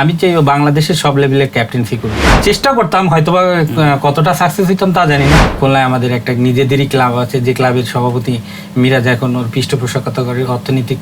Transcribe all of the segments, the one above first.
আমি চাই ও বাংলাদেশের সব লেভেলের ক্যাপ্টেন্সি করবে চেষ্টা করতাম, হয়তোবা কতটা সাকসেস হইতাম তা জানি না। খুলনায় আমাদের একটা নিজেদেরই ক্লাব আছে, যে ক্লাবের সভাপতি মিরাজ এখন ওর পৃষ্ঠপোষকতা করে অর্থনৈতিক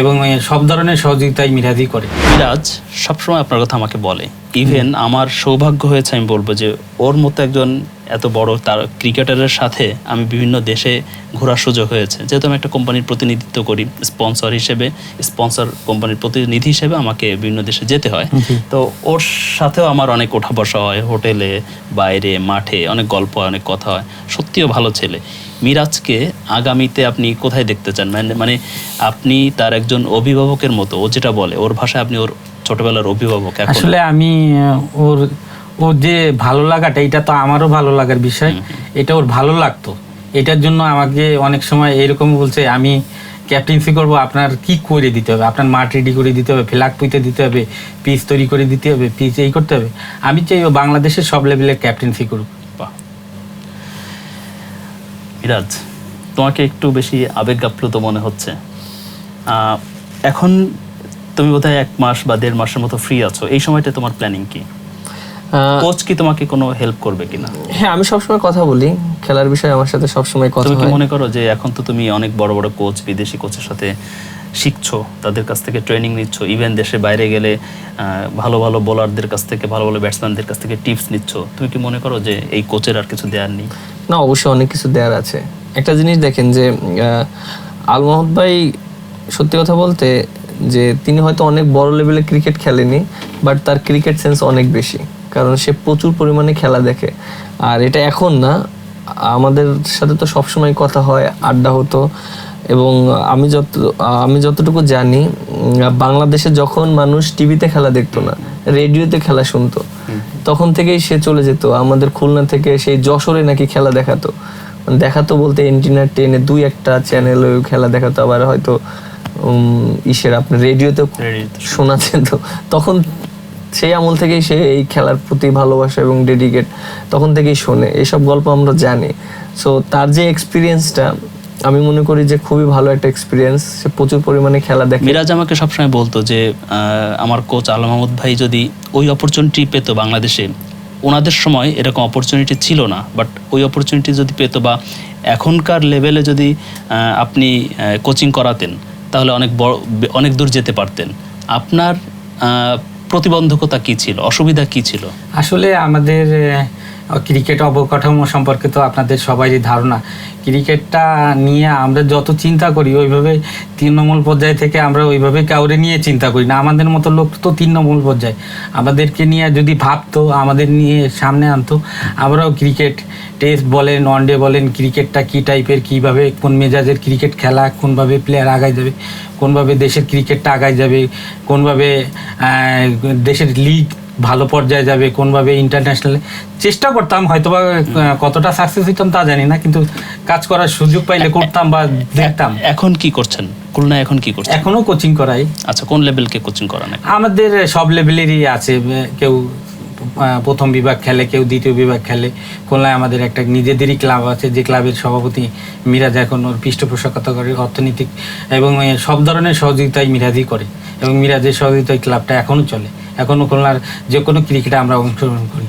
এবং সব ধরনের সহযোগিতাই মিরাজই করে। মিরাজ, সবসময় আপনার কথা আমাকে বলে। ইভেন আমার সৌভাগ্য হয়েছে, আমি বলব যে ওর মতো একজন এত বড় তার ক্রিকেটারের সাথে আমি বিভিন্ন দেশে ঘোরার সুযোগ হয়েছে। যেহেতু আমি একটা কোম্পানির প্রতিনিধিত্ব করি স্পন্সর হিসেবে স্পন্সর কোম্পানির প্রতিনিধি হিসেবে আমাকে বিভিন্ন দেশে যেতে হয়। তো ওর সাথেও আমার অনেক ওঠা বসা হয় হোটেলে বাইরে মাঠে অনেক গল্প হয় অনেক কথা হয়। সত্যিও ভালো ছেলে। মিরাজকে আগামীতে আপনি কোথায় দেখতে চান? মানে মানে আপনি তার একজন অভিভাবকের মতো ও যেটা বলে ওর ভাষায় আপনি ওর ছোটবেলার অভিভাবক আসলে আমি ওর ওর যে ভালো লাগাটা এটা তো আমারও ভালো লাগার বিষয়। এটা ওর ভালো লাগতো। এটার জন্য আমাকে অনেক সময় এরকম বলছে আমি ক্যাপ্টেন্সি করব আপনার কি করে দিতে হবে? আপনার মাঠ রেডি করে দিতে হবে ফ্ল্যাগ পুঁতে দিতে হবে পিচ তৈরি করে দিতে হবে পিচ এই করতে হবে। আমি চাই ও বাংলাদেশের সব লেভেলের ক্যাপ্টেন্সি করুক। মিরাজ তোমাকে একটু বেশি আবেগ আপ্লুত মনে হচ্ছে। আহ, এখন তুমি বোধহয় এক মাস বা দেড় মাসের মতো ফ্রি আছো। এই সময়টা তোমার প্ল্যানিং কি? কোচ কি তোমাকে কোনো হেল্প করবে কিনা? হ্যাঁ আমি সবসময় কথা বলি। খেলার বিষয়ে আমার সাথে সবসময় কথা তুমি কি মনে করো যে এখন তো তুমি অনেক বড় বড় কোচ বিদেশি কোচের সাথে শিখছো তাদের কাছ থেকে ট্রেনিং নিচ্ছ ইভেন দেশে বাইরে গেলে ভালো ভালো বোলারদের কাছ থেকে ভালো ভালো ব্যাটসম্যানদের কাছ থেকে টিপস নিচ্ছ। তুমি কি মনে করো যে এই কোচের আর কিছু দেওয়ার নেই? না অবশ্যই অনেক কিছু দেওয়ার আছে। একটা জিনিস দেখেন যে আল মোহাম্মদ ভাই সত্যি কথা বলতে যে তিনি হয়তো অনেক বড় লেভেলে ক্রিকেট খেলেনি বাট তার ক্রিকেট সেন্স অনেক বেশি। কারণ সে প্রচুর পরিমাণে খেলা দেখে। আর এটা এখন না আমাদের সাথে তো সবসময় কথা হয় আড্ডা হতো। এবং আমি যত আমি যতটুকু জানি বাংলাদেশে যখন মানুষ টিভিতে খেলা দেখতো না রেডিওতে খেলা শুনতো তখন থেকেই সে চলে যেত। আমাদের খুলনা থেকে সেই যশোরে নাকি খেলা দেখাতো। দেখাতো বলতে এন্টিনা টেনে দুই একটা চ্যানেল খেলা দেখাতো আবার হয়তো উম, ইসের আপনার রেডিওতে রেডিওতে। শোনাতেন তো। তখন সেই আমল থেকেই সে এই খেলার প্রতি ভালোবাসা এবং ডেডিকেট তখন থেকেই শোনে। এইসব গল্প আমরা জানি। সো তার যে এক্সপিরিয়েন্সটা আমি মনে করি যে খুবই ভালো একটা এক্সপিরিয়েন্স সে প্রচুর পরিমাণে খেলা দেখে। মিরাজ আমাকে সবসময় বলতো যে আমার কোচ আলম মাহমুদ ভাই যদি ওই অপরচুনিটি পেতো বাংলাদেশে, ওনাদের সময় এরকম অপরচুনিটি ছিল না। বাট ওই অপরচুনিটি যদি পেতো বা এখনকার লেভেলে যদি আপনি কোচিং করাতেন, তাহলে অনেক বড়, অনেক দূর যেতে পারতেন। আপনার প্রতিবন্ধকতা কি ছিল? অসুবিধা কি ছিল? আসলে আমাদের ক্রিকেট অবকাঠামো সম্পর্কে তো আপনাদের সবারই ধারণা। ক্রিকেটটা নিয়ে আমরা যত চিন্তা করি, ওইভাবে তৃণমূল পর্যায় থেকে আমরা ওইভাবে কাউরে নিয়ে চিন্তা করি না। আমাদের মতো লোক তো তৃণমূল পর্যায়ে। আমাদেরকে নিয়ে যদি ভাবতো, আমাদের নিয়ে সামনে আনতো, আমরাও ক্রিকেট টেস্ট বলেন ওয়ানডে বলেন, ক্রিকেটটা কী টাইপের কীভাবে, কোন মেজাজের ক্রিকেট খেলা, কোনভাবে প্লেয়ার আগায় যাবে। কোনভাবে দেশের ক্রিকেটটা আগায় যাবে কোনভাবে দেশের লিগ ভালো পর্যায়ে যাবে কোনভাবে ইন্টারন্যাশনাল চেষ্টা করতাম হয়তোবা আহ, কতটা সাকসেস হইতাম তা জানি না কিন্তু কাজ করার সুযোগ পাইলে করতাম বা দেখতাম। এখন কি করছেন? খুলনা এখন কি করছেন? এখনও কোচিং করাই। আচ্ছা কোন লেভেলকে কোচিং করান আমাদের সব লেভেলেরই আছে কেউ প্রথম বিভাগ খেলে, কেউ দ্বিতীয় বিভাগ খেলে। খুলনায় আমাদের একটা নিজেদেরই ক্লাব আছে, যে ক্লাবের সভাপতি মিরাজ এখন ওর পৃষ্ঠপোষকতা করে অর্থনৈতিক এবং সব ধরনের সহযোগিতাই মিরাজই করে এবং মিরাজের সহযোগিতায় ক্লাবটা এখনও চলে। এখনও খুলনার যে কোনো ক্রিকেটে আমরা অংশগ্রহণ করি।